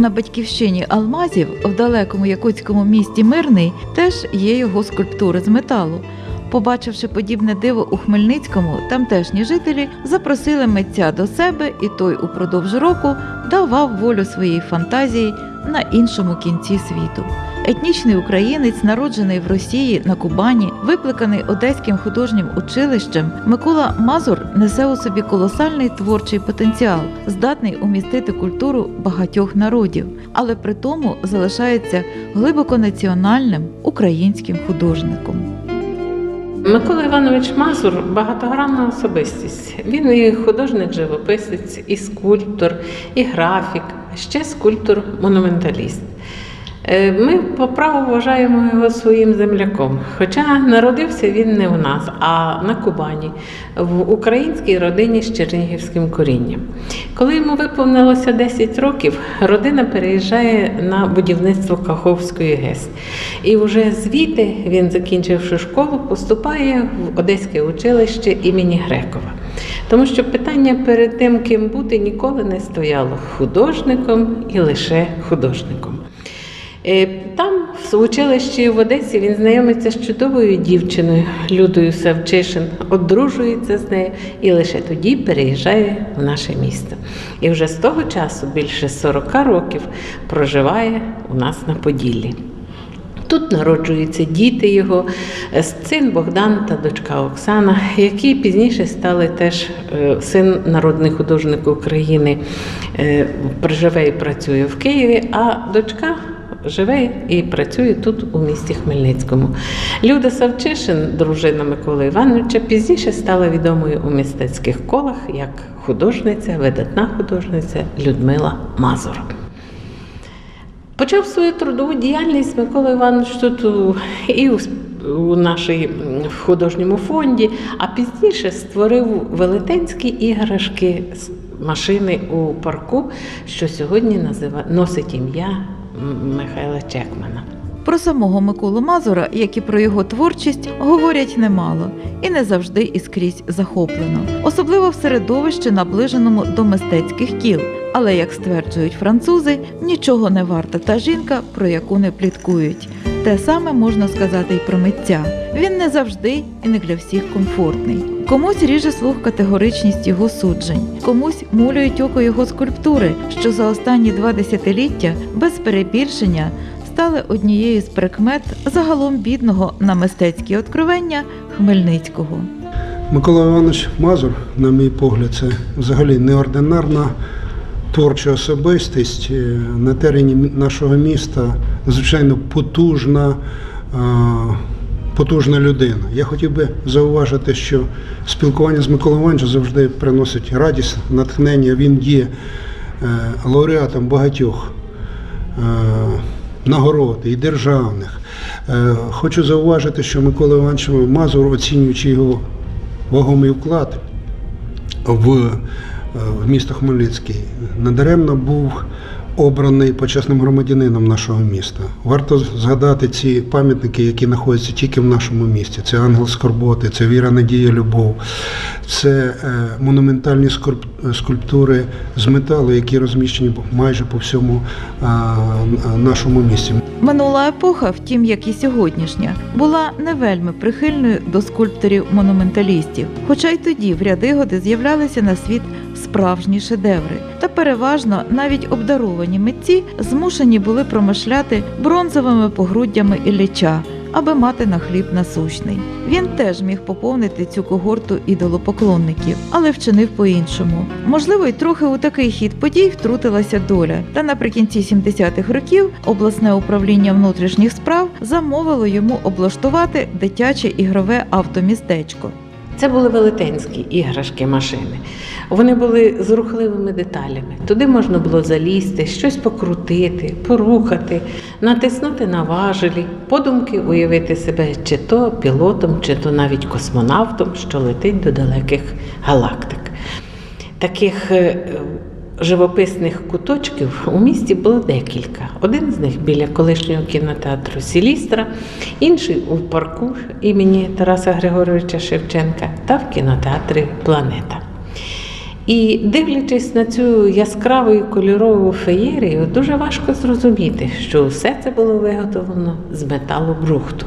на батьківщині алмазів в далекому якутському місті Мирний теж є його скульптури з металу. Побачивши подібне диво у Хмельницькому, тамтешні жителі запросили митця до себе, і той упродовж року давав волю своїй фантазії на іншому кінці світу. Етнічний українець, народжений в Росії на Кубані, викликаний Одеським художнім училищем, Микола Мазур несе у собі колосальний творчий потенціал, здатний умістити культуру багатьох народів, але при тому залишається глибоко національним українським художником. Микола Іванович Мазур багатогранна особистість. Він і художник-живописець, і скульптор, і графік, ще скульптор-монументаліст. Е, Ми по праву вважаємо його своїм земляком. Хоча народився він не у нас, а на Кубані, в українській родині з чернігівським корінням. Коли йому виповнилося 10 років, родина переїжджає на будівництво Каховської ГЕС. І вже звідти він, закінчивши школу, поступає в Одеське училище імені Грекова. Тому що питання перед тим, ким бути, ніколи не стояло художником і лише художником. Е, Там, в училищі в Одесі, він знайомиться з чудовою дівчиною Людою Савчишин, одружується з нею і лише тоді переїжджає в наше місто. І вже з того часу більше 40 років проживає у нас на Поділлі. Тут народжуються діти його, е, син Богдан та дочка Оксана, які пізніше стали теж е, син народний художник України, е, живе і працює в Києві, а дочка живе і працює тут у місті Хмельницькому. Люда Савчишин, дружина Миколи Івановича, пізніше стала відомою у мистецьких колах як художниця, видатна художниця Людмила Мазур. Почав свою трудову діяльність Микола Іванович тут і у, у нашій художньому фонді, а пізніше створив велетенські іграшки з машини у парку, що сьогодні назива, носить ім'я Михайла Чекмана. Про самого Миколу Мазура, як і про його творчість, говорять немало і не завжди і скрізь захоплено, особливо в середовищі, наближеному до мистецьких кіл. Але, як стверджують французи, нічого не варта та жінка, про яку не пліткують. Те саме можна сказати й про митця. Він не завжди і не для всіх комфортний. Комусь ріже слух категоричність його суджень, комусь мулюють око його скульптури, що за останні два десятиліття без перебільшення стали однією з прикмет загалом бідного на мистецькі откровення Хмельницького. Микола Іванович Мазур, на мій погляд, це взагалі неординарна творча особистість е, на терені нашого міста, звичайно, потужна, е, потужна людина. Я хотів би зауважити, що спілкування з Миколою Івановичем завжди приносить радість, натхнення. Він є е, лауреатом багатьох нагород і державних. Хочу зауважити, що Микола Іванович Мазур, оцінюючи його вагомий вклад в, в місто Хмельницький, надаремно був обраний почесним громадянином нашого міста. Варто згадати ці пам'ятники, які знаходяться тільки в нашому місті. Це ангел скорботи, це віра, надія, любов, це е, монументальні скульп- скульптури з металу, які розміщені майже по всьому нашому місті. Минула епоха, втім, як і сьогоднішня, була не вельми прихильною до скульпторів-монументалістів, хоча й тоді в ряди годи з'являлися на світ справжні шедеври. Та переважно навіть обдаровані митці змушені були промишляти бронзовими погруддями Ілліча, аби мати на хліб насущний. Він теж міг поповнити цю когорту ідолопоклонників, але вчинив по-іншому. Можливо, й трохи у такий хід подій втрутилася доля. Та наприкінці 70-х років обласне управління внутрішніх справ замовило йому облаштувати дитяче ігрове автомістечко. Це були велетенські іграшки машини. Вони були з рухливими деталями. Туди можна було залізти, щось покрутити, порухати, натиснути на важелі, подумки уявити себе чи то пілотом, чи то навіть космонавтом, що летить до далеких галактик. Таких е, живописних куточків у місті було декілька. Один з них біля колишнього кінотеатру Сілістра, інший у парку імені Тараса Григоровича Шевченка та в кінотеатрі Планета. І дивлячись на цю яскраву і кольорову феєрію, дуже важко зрозуміти, що все це було виготовлено з металобрухту.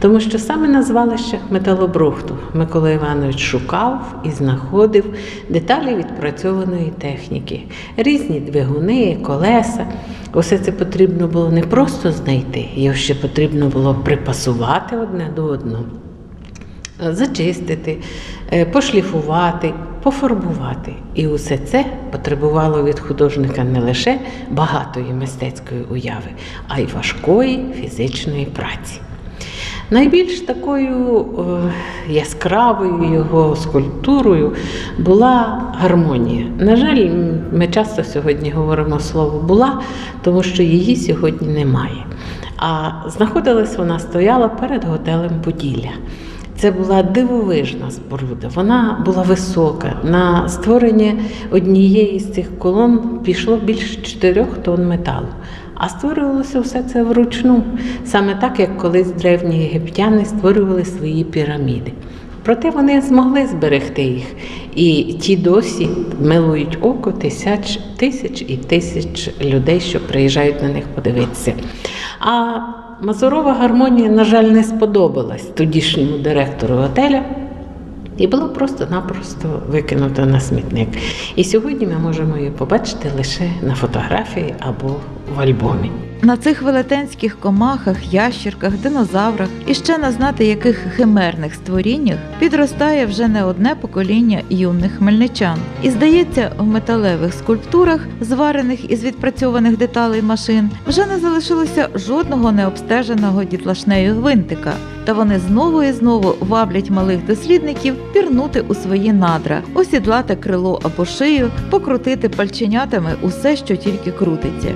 Тому що саме на звалищах металобрухту Микола Іванович шукав і знаходив деталі відпрацьованої техніки, різні двигуни, колеса. Усе це потрібно було не просто знайти, його ще потрібно було припасувати одне до одного зачистити, е, пошліфувати, пофарбувати. І усе це потребувало від художника не лише багатої мистецької уяви, а й важкої фізичної праці. Найбільш такою е, яскравою його скульптурою була гармонія. На жаль, ми часто сьогодні говоримо слово була, тому що її сьогодні немає. А знаходилась вона стояла перед готелем Поділля. Це була дивовижна споруда. Вона була висока. На створення однієї з цих колон пішло більше 4 тонн металу. А створювалося все це вручну, саме так, як колись древні єгиптяни створювали свої піраміди. Проте вони змогли зберегти їх, і ті досі милують око тисяч, тисяч і тисяч людей, що приїжджають на них подивитися. А Мазурова гармонія, на жаль, не сподобалась тодішньому директору готеля. І була просто-напросто викинута на смітник. І сьогодні ми можемо її побачити лише на фотографії або в альбомі. На цих велетенських комахах, ящірках, динозаврах і ще не знати яких химерних створіннях підростає вже не одне покоління юних хмельничан. І здається, в металевих скульптурах, зварених із відпрацьованих деталей машин, вже не залишилося жодного необстеженого дітлашнею гвинтика. Та вони знову і знову ваблять малих дослідників пірнути у свої надра, осідлати крило або шию, покрутити пальченятами усе, що тільки крутиться.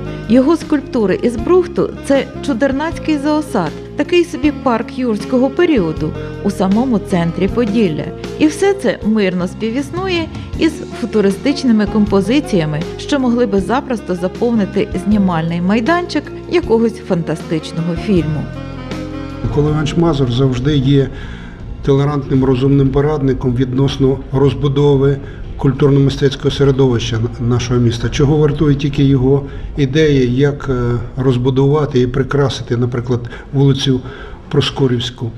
Його скульптури із брухту це чудернацький зоосад, такий собі парк юрського періоду у самому центрі Поділля. І все це мирно співіснує із футуристичними композиціями, що могли би запросто заповнити знімальний майданчик якогось фантастичного фільму. Микола Іванович Мазур завжди є толерантним розумним порадником відносно розбудови культурно-мистецького середовища нашого міста, чого вартує тільки його ідеї, як е, розбудувати і прикрасити, наприклад, вулицю Проскурівську.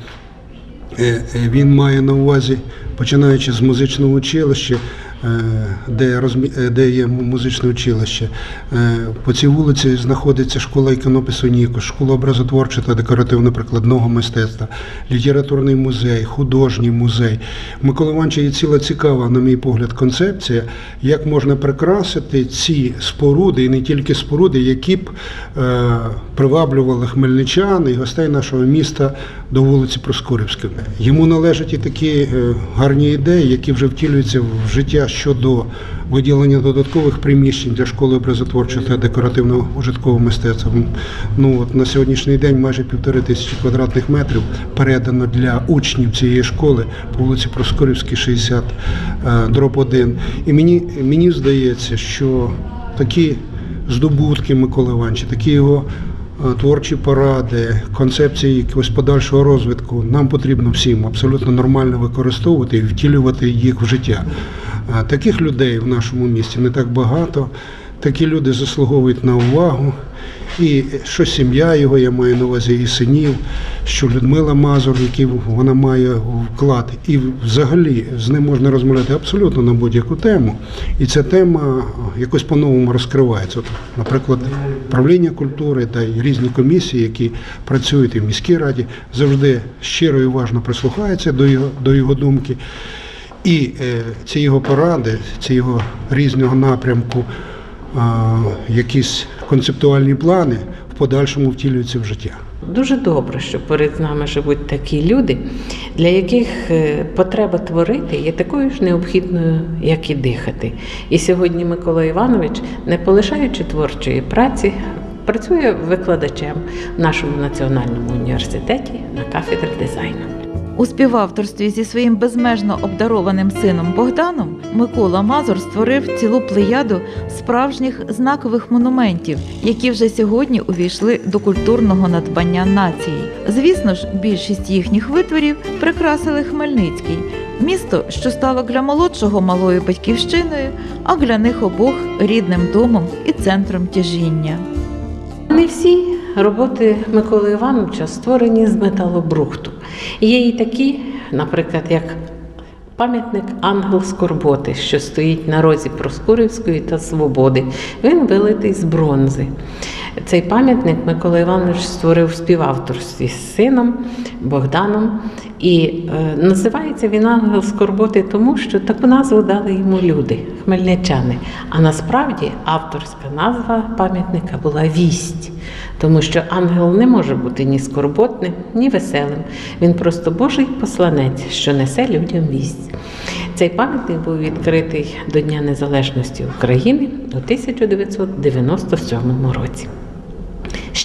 Е, е, Він має на увазі, починаючи з музичного училища, де, розмі... е, де є музичне училище. Е, По цій вулиці знаходиться школа іконопису Ніко, школа образотворчого та декоративно-прикладного мистецтва, літературний музей, художній музей. У Миколи Івановича є ціла цікава, на мій погляд, концепція, як можна прикрасити ці споруди, і не тільки споруди, які б е, приваблювали хмельничан і гостей нашого міста до вулиці Проскурівської. Йому належать і такі е, гарні ідеї, які вже втілюються в життя щодо виділення додаткових приміщень для школи образотворчого та декоративного ужиткового мистецтва. Ну от на сьогоднішній день майже півтори тисячі квадратних метрів передано для учнів цієї школи по вулиці Проскурівській, 60 е, дроб 1. І мені, мені здається, що такі здобутки Миколи Івановича, такі його творчі поради, концепції якогось подальшого розвитку нам потрібно всім абсолютно нормально використовувати і втілювати їх в життя. Е, Таких людей в нашому місті не так багато. Такі люди заслуговують на увагу. І що сім'я його, я маю на увазі і синів, що Людмила Мазур, який вона має вклад, і взагалі з ним можна розмовляти абсолютно на будь-яку тему. І ця тема якось по-новому розкривається. От, наприклад, правління культури та й різні комісії, які працюють і в міській раді, завжди щиро і уважно прислухаються до його, до його думки. І е, ці його поради, ці його різного напрямку, якісь концептуальні плани в подальшому втілюються в життя. Дуже добре, що поряд з нами живуть такі люди, для яких е, потреба творити є такою ж необхідною, як і дихати. І сьогодні Микола Іванович, не полишаючи творчої праці, працює викладачем в нашому національному університеті на кафедрі дизайну. У співавторстві зі своїм безмежно обдарованим сином Богданом Микола Мазур створив цілу плеяду справжніх знакових монументів, які вже сьогодні увійшли до культурного надбання нації. Звісно ж, більшість їхніх витворів прикрасили Хмельницький, Місто, що стало для молодшого малою батьківщиною, а для них обох рідним домом і центром тяжіння. Не всі роботи Миколи Івановича створені з металобрухту. Є і такі, наприклад, як пам'ятник Ангел Скорботи, що стоїть на розі Проскурівської та Свободи. Він вилитий з бронзи. Цей пам'ятник Микола Іванович створив в співавторстві з сином Богданом. І е, називається він Ангел Скорботи, тому що таку назву дали йому люди, хмельничани. А насправді авторська назва пам'ятника була вість, тому що ангел не може бути ні скорботним, ні веселим. Він просто Божий посланець, що несе людям вість. Цей пам'ятник був відкритий до Дня Незалежності України у 1997 році.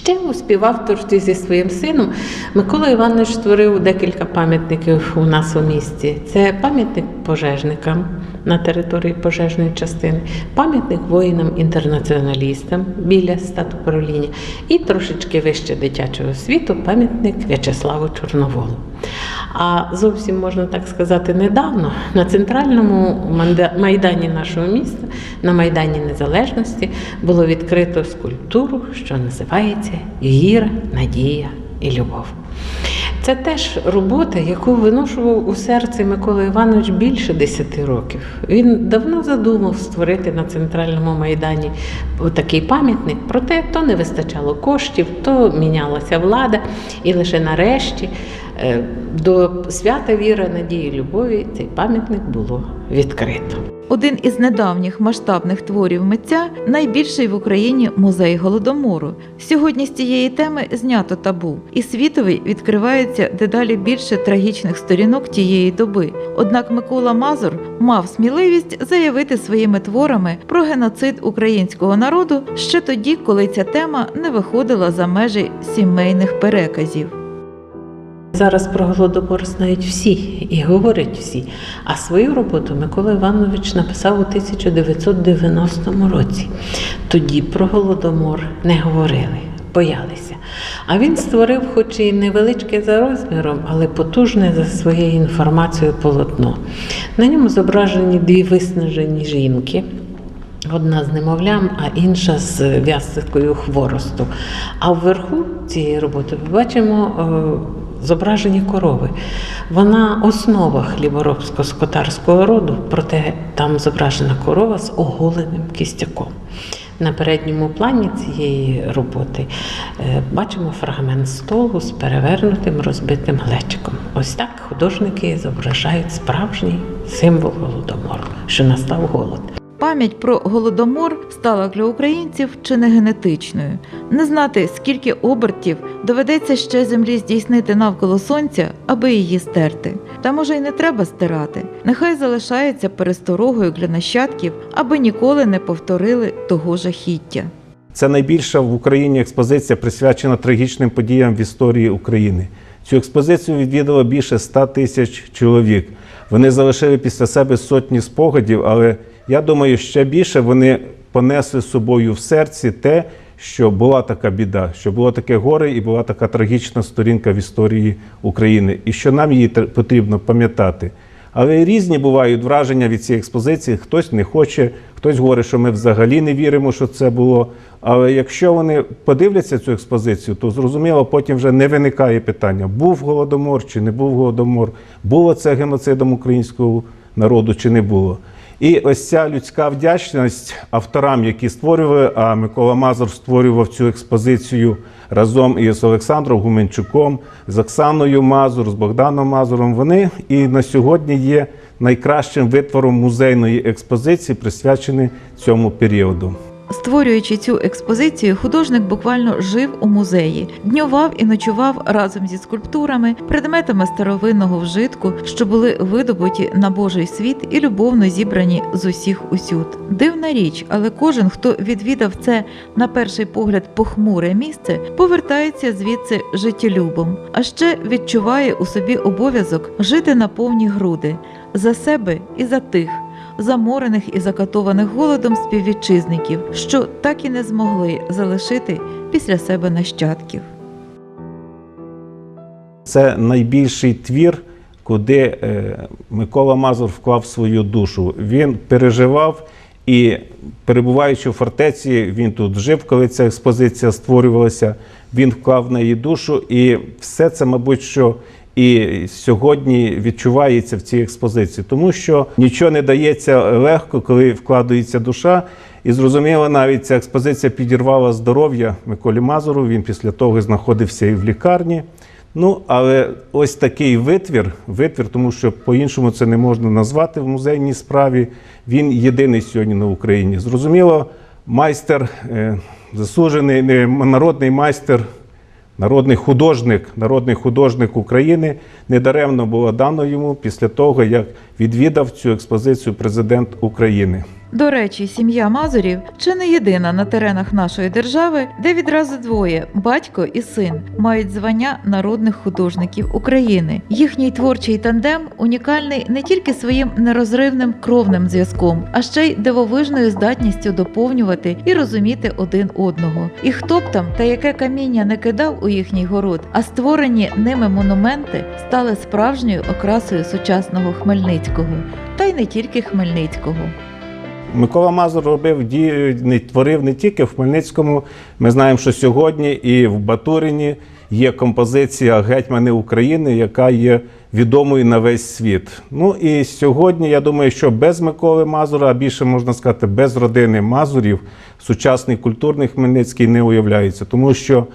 Ще у співавторстві зі своїм сином Микола Іванович створив декілька пам'ятників у нас у місті. Це пам'ятник пожежникам на території пожежної частини, пам'ятник воїнам-інтернаціоналістам біля стату правління і трошечки вище дитячого світу пам'ятник В'ячеславу Чорноволу. А зовсім можна так сказати, недавно на центральному майдані нашого міста, на Майдані Незалежності, було відкрито скульптуру, що називається Віра, Надія і Любов. Це теж робота, яку виношував у серці Микола Іванович більше 10 років. Він давно задумав створити на центральному майдані такий пам'ятник, проте то не вистачало коштів, то мінялася влада, і лише нарешті до свята віри, надії, любові цей пам'ятник було відкрито. Один із недавніх масштабних творів митця найбільший в Україні музей голодомору. Сьогодні з цієї теми знято табу, і світовий відкривається дедалі більше трагічних сторінок тієї доби. Однак Микола Мазур мав сміливість заявити своїми творами про геноцид українського народу ще тоді, коли ця тема не виходила за межі сімейних переказів. Зараз про голодомор знають всі і говорять всі. А свою роботу Микола Іванович написав у 1990 році. Тоді про голодомор не говорили, боялися. А він створив, хоч і невеличке за розміром, але потужне за своєю інформацією полотно. На ньому зображені дві виснажені жінки. Одна з немовлям, а інша з в'язкою хворосту. А вверху цієї роботи ми бачимо е, зображені корови. Вона основа хліборобсько-скотарського роду, проте там зображена корова з оголеним кістяком. На передньому плані цієї роботи е, бачимо фрагмент столу з перевернутим розбитим глечиком. Ось так художники зображають справжній символ голодомору, що настав голод. Пам'ять про голодомор стала для українців чи не генетичною. Не знати, скільки обертів доведеться ще землі здійснити навколо сонця, аби її стерти. Та може й не треба стирати. Нехай залишається пересторогою для нащадків, аби ніколи не повторили того жахіття. Це найбільша в Україні експозиція, присвячена трагічним подіям в історії України. Цю експозицію відвідало більше 100 тисяч чоловік. Вони залишили після себе сотні спогадів, але я думаю, ще більше вони понесли з собою в серці те, що була така біда, що було таке горе і була така трагічна сторінка в історії України, і що нам її потрібно пам'ятати. Але різні бувають враження від цієї експозиції. Хтось не хоче, хтось говорить, що ми взагалі не віримо, що це було. Але якщо вони подивляться цю експозицію, то зрозуміло, потім вже не виникає питання: був голодомор чи не був голодомор, було це геноцидом українського народу чи не було. І ось ця людська вдячність авторам, які створювали, а Микола Мазур створював цю експозицію разом із Олександром Гуменчуком, з Оксаною Мазур, з Богданом Мазуром. Вони і на сьогодні є найкращим витвором музейної експозиції, присвячений цьому періоду. Створюючи цю експозицію, художник буквально жив у музеї, днював і ночував разом зі скульптурами, предметами старовинного вжитку, що були видобуті на Божий світ і любовно зібрані з усіх усюд. Дивна річ, але кожен, хто відвідав це на перший погляд похмуре місце, повертається звідси життєлюбом, а ще відчуває у собі обов'язок жити на повні груди за себе і за тих заморених і закатованих голодом співвітчизників, що так і не змогли залишити після себе нащадків. Це найбільший твір куди е, Микола Мазур вклав свою душу. Він переживав і, перебуваючи в фортеці, він тут жив, коли ця експозиція створювалася. Він вклав в неї душу, і все це, мабуть, що і сьогодні відчувається в цій експозиції, тому що нічого не дається легко, коли вкладається душа. І зрозуміло, навіть ця експозиція підірвала здоров'я Миколі Мазуру. Він після того знаходився і в лікарні. Ну, але ось такий витвір, витвір, тому що по-іншому це не можна назвати в музейній справі. Він єдиний сьогодні на Україні. Зрозуміло, майстер, е, заслужений народний майстер, народний художник, народний художник України недаремно було дано йому після того, як відвідав цю експозицію президент України. До речі, сім'я Мазурів чи не єдина на теренах нашої держави, де відразу двоє батько і син мають звання народних художників України. Їхній творчий тандем унікальний не тільки своїм нерозривним кровним зв'язком, а ще й дивовижною здатністю доповнювати і розуміти один одного. І хто б там та яке каміння не кидав у їхній город, а створені ними монументи стали справжньою окрасою сучасного Хмельницького, та й не тільки Хмельницького. Микола Мазур робив дію, не творив не тільки в Хмельницькому. Ми знаємо, що сьогодні і в Батурині є композиція Гетьмани України, яка є відомою на весь світ. Ну і сьогодні я думаю, що без Миколи Мазура, а більше можна сказати, без родини Мазурів, сучасний культурний Хмельницький не уявляється, тому що.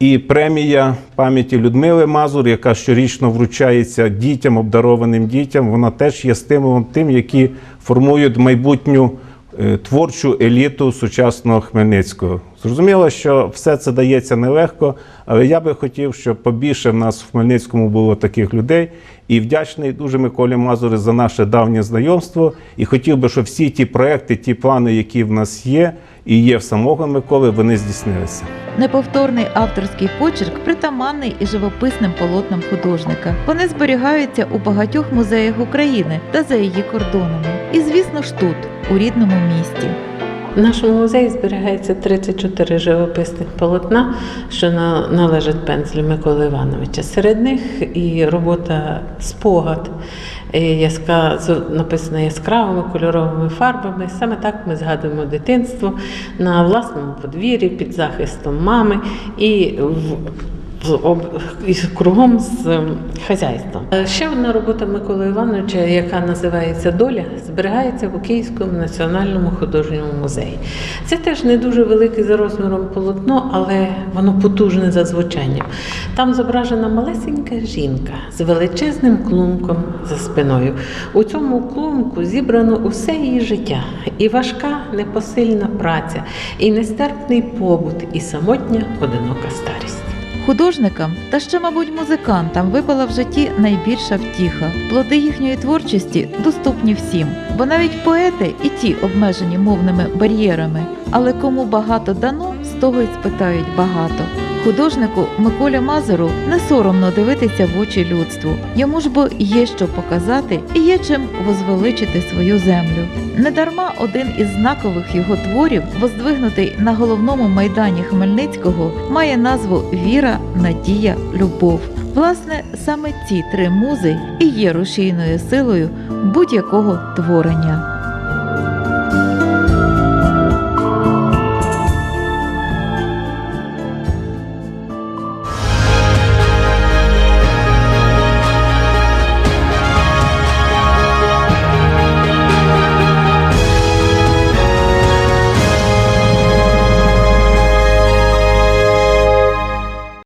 І премія пам'яті Людмили Мазур, яка щорічно вручається дітям, обдарованим дітям, вона теж є стимулом тим, які формують майбутню творчу еліту сучасного Хмельницького. Зрозуміло, що все це дається нелегко, але я би хотів, щоб побільше в нас в Хмельницькому було таких людей. І вдячний дуже Миколі Мазури за наше давнє знайомство. І хотів би, щоб всі ті проекти, ті плани, які в нас є, і є в самого Миколи, вони здійснилися. Неповторний авторський почерк притаманний і живописним полотнам художника. Вони зберігаються у багатьох музеях України та за її кордонами. І, звісно ж, тут, у рідному місті. В нашому музеї зберігається 34 живописних полотна, що на- належать пензлю Миколи Івановича. Серед них і робота спогад, яска, з- написана яскравими кольоровими фарбами. Саме так ми згадуємо дитинство на власному подвір'ї під захистом мами і з із кругом з ем, хазяйством. Е, Ще одна робота Миколи Івановича, яка називається Доля, зберігається в Київському національному художньому музеї. Це теж не дуже велике за розміром полотно, але воно потужне за звучанням. Там зображена малесенька жінка з величезним клунком за спиною. У цьому клунку зібрано усе її життя, і важка непосильна праця, і нестерпний побут, і самотня одинока старість. Художникам та ще, мабуть, музикантам випала в житті найбільша втіха. Плоди їхньої творчості доступні всім, бо навіть поети і ті обмежені мовними бар'єрами. Але кому багато дано, з того й спитають багато. Художнику Миколі Мазуру не соромно дивитися в очі людству. Йому ж бо є що показати і є чим возвеличити свою землю. Недарма один із знакових його творів, воздвигнутий на головному майдані Хмельницького, має назву Віра, Надія, Любов. Власне, саме ці три музи і є рушійною силою будь-якого творення.